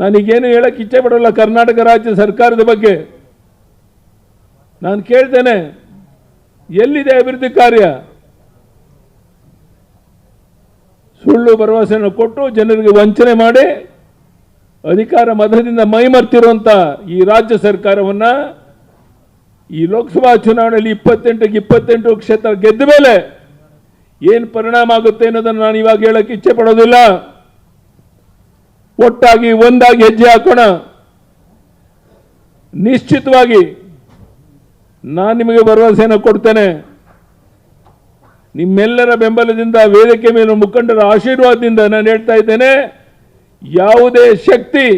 ನನಗೇನು ಹೇಳಕ್ಕೆ ಇಚ್ಛೆ ಪಡೋಲ್ಲ ಕರ್ನಾಟಕ ರಾಜ್ಯ ಸರ್ಕಾರದ ಬಗ್ಗೆ. ನಾನು ಕೇಳ್ತೇನೆ, ಎಲ್ಲಿದೆ ಅಭಿವೃದ್ಧಿ ಕಾರ್ಯ? ಸುಳ್ಳು ಭರವಸೆಯನ್ನು ಕೊಟ್ಟು ಜನರಿಗೆ ವಂಚನೆ ಮಾಡಿ ಅಧಿಕಾರ ಮದದಿಂದ ಮೈಮರ್ತಿರುವಂಥ ಈ ರಾಜ್ಯ ಸರ್ಕಾರವನ್ನು ಈ ಲೋಕಸಭಾ ಚುನಾವಣೆಯಲ್ಲಿ ಇಪ್ಪತ್ತೆಂಟಕ್ಕೆ ಇಪ್ಪತ್ತೆಂಟು ಕ್ಷೇತ್ರ ಗೆದ್ದ ಮೇಲೆ ಏನು ಪರಿಣಾಮ ಆಗುತ್ತೆ ಅನ್ನೋದನ್ನು ನಾನು ಇವಾಗ ಹೇಳಕ್ಕೆ ಇಚ್ಛೆ ಪಡೋದಿಲ್ಲ. ಒಟ್ಟಾಗಿ ಒಂದಾಗಿ ಹೆಜ್ಜೆ ಹಾಕೋಣ. ನಿಶ್ಚಿತವಾಗಿ ನಾನು ನಿಮಗೆ ಭರವಸೆಯನ್ನು ಕೊಡ್ತೇನೆ. ನಿಮ್ಮೆಲ್ಲರ ಬೆಂಬಲದಿಂದ ವೇದಿಕೆ ಮೇಲೆ ಮುಖಂಡರ ಆಶೀರ್ವಾದದಿಂದ ನಾನು ಹೇಳ್ತಾ ಇದ್ದೇನೆ, ಯಾವುದೇ ಶಕ್ತಿ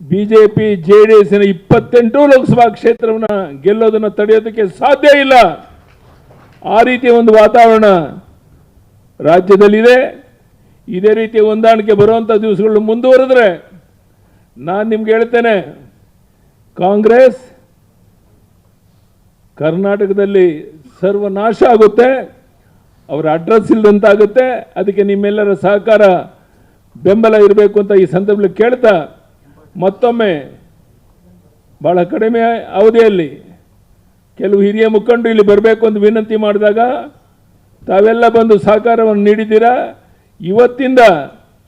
ಬಿಜೆಪಿ ಜೆ ಡಿ ಎಸ್ನ ಇಪ್ಪತ್ತೆಂಟು ಲೋಕಸಭಾ ಕ್ಷೇತ್ರವನ್ನು ಗೆಲ್ಲೋದನ್ನು ತಡೆಯೋದಕ್ಕೆ ಸಾಧ್ಯ ಇಲ್ಲ. ಆ ರೀತಿಯ ಒಂದು ವಾತಾವರಣ ರಾಜ್ಯದಲ್ಲಿದೆ. ಇದೇ ರೀತಿ ಹೊಂದಾಣಿಕೆ ಬರುವಂಥ ದಿವಸಗಳು ಮುಂದುವರೆದ್ರೆ ನಾನು ನಿಮ್ಗೆ ಹೇಳ್ತೇನೆ, ಕಾಂಗ್ರೆಸ್ ಕರ್ನಾಟಕದಲ್ಲಿ ಸರ್ವನಾಶ ಆಗುತ್ತೆ, ಅವರ ಅಡ್ರೆಸ್ ಇಲ್ಲದಂತಾಗುತ್ತೆ ಅದಕ್ಕೆ ನಿಮ್ಮೆಲ್ಲರ ಸಹಕಾರ ಬೆಂಬಲ ಇರಬೇಕು ಅಂತ ಈ ಸಂದರ್ಭದಲ್ಲಿ ಕೇಳ್ತಾ, ಮತ್ತೊಮ್ಮೆ ಭಾಳ ಕಡಿಮೆ ಅವಧಿಯಲ್ಲಿ ಕೆಲವು ಹಿರಿಯ ಮುಖಂಡರು ಇಲ್ಲಿ ಬರಬೇಕು ಅಂತ ವಿನಂತಿ ಮಾಡಿದಾಗ ತಾವೆಲ್ಲ ಬಂದು ಸಹಕಾರವನ್ನು ನೀಡಿದ್ದೀರಾ? ಇವತ್ತಿಂದ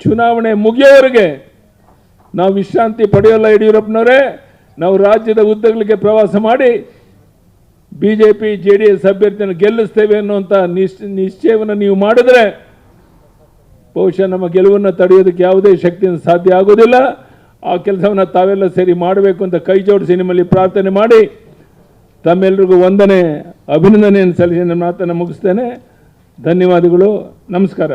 ಚುನಾವಣೆ ಮುಗಿಯೋವರೆಗೆ ನಾವು ವಿಶ್ರಾಂತಿ ಪಡೆಯೋಲ್ಲ ಯಡಿಯೂರಪ್ಪನವರೇ. ನಾವು ರಾಜ್ಯದ ಉದ್ದಗಳಿಗೆ ಪ್ರವಾಸ ಮಾಡಿ B J P J D S ಅಭ್ಯರ್ಥಿಯನ್ನು ಗೆಲ್ಲಿಸ್ತೇವೆ ಅನ್ನುವಂಥ ನಿಶ್, ನಿಶ್ಚಯವನ್ನು ನೀವು ಮಾಡಿದ್ರೆ ಬಹುಶಃ ನಮ್ಮ ಗೆಲುವನ್ನು ತಡೆಯೋದಕ್ಕೆ ಯಾವುದೇ ಶಕ್ತಿಯಿಂದ ಸಾಧ್ಯ ಆಗೋದಿಲ್ಲ. ಆ ಕೆಲಸವನ್ನು ತಾವೆಲ್ಲ ಸೇರಿ ಮಾಡಬೇಕು ಅಂತ ಕೈ ಜೋಡಿಸಿ ನಿಮ್ಮಲ್ಲಿ ಪ್ರಾರ್ಥನೆ ಮಾಡಿ. ತಮ್ಮೆಲ್ಲರಿಗೂ ವಂದನೆ, ಅಭಿನಂದನೆಯನ್ನು ಸಲ್ಲಿಸಿ ನನ್ನ ಮಾತನ್ನು ಮುಗಿಸ್ತೇನೆ. ಧನ್ಯವಾದಗಳು. ನಮಸ್ಕಾರ.